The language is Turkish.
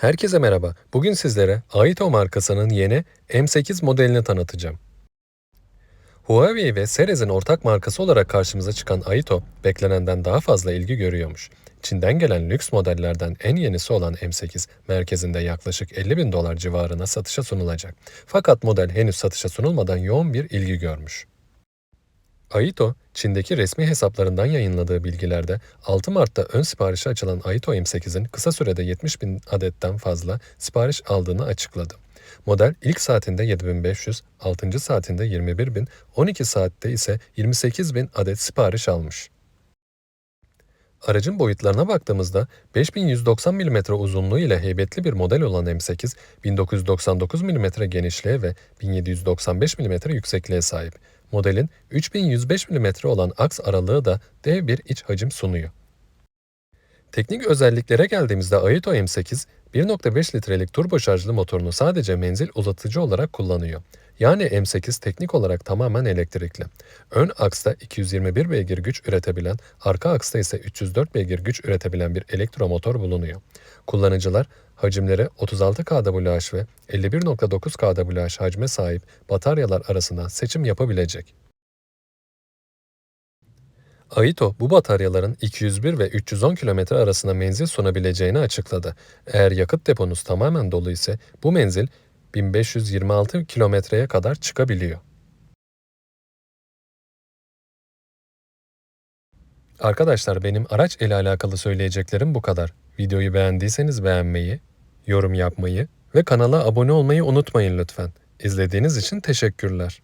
Herkese merhaba. Bugün sizlere Aito markasının yeni M8 modelini tanıtacağım. Huawei ve Serez'in ortak markası olarak karşımıza çıkan Aito, beklenenden daha fazla ilgi görüyormuş. Çin'den gelen lüks modellerden en yenisi olan M8, merkezinde yaklaşık 50 bin dolar civarına satışa sunulacak. Fakat model henüz satışa sunulmadan yoğun bir ilgi görmüş. Aito, Çin'deki resmi hesaplarından yayınladığı bilgilerde 6 Mart'ta ön siparişi açılan Aito M8'in kısa sürede 70 bin adetten fazla sipariş aldığını açıkladı. Model ilk saatinde 7500, 6. saatinde 21 bin, 12 saatte ise 28 bin adet sipariş almış. Aracın boyutlarına baktığımızda 5190 mm uzunluğu ile heybetli bir model olan M8, 1999 mm genişliğe ve 1795 mm yüksekliğe sahip. Modelin 3105 mm olan aks aralığı da dev bir iç hacim sunuyor. Teknik özelliklere geldiğimizde Aito M8, 1.5 litrelik turbo şarjlı motorunu sadece menzil uzatıcı olarak kullanıyor. Yani M8 teknik olarak tamamen elektrikli. Ön aksta 221 beygir güç üretebilen, arka aksta ise 304 beygir güç üretebilen bir elektromotor bulunuyor. Kullanıcılar hacimleri 36 kWh ve 51.9 kWh hacme sahip bataryalar arasında seçim yapabilecek. Aito bu bataryaların 201 ve 310 km arasında menzil sunabileceğini açıkladı. Eğer yakıt deponuz tamamen dolu ise bu menzil 1526 kilometreye kadar çıkabiliyor. Arkadaşlar benim araç ile alakalı söyleyeceklerim bu kadar. Videoyu beğendiyseniz beğenmeyi, yorum yapmayı ve kanala abone olmayı unutmayın lütfen. İzlediğiniz için teşekkürler.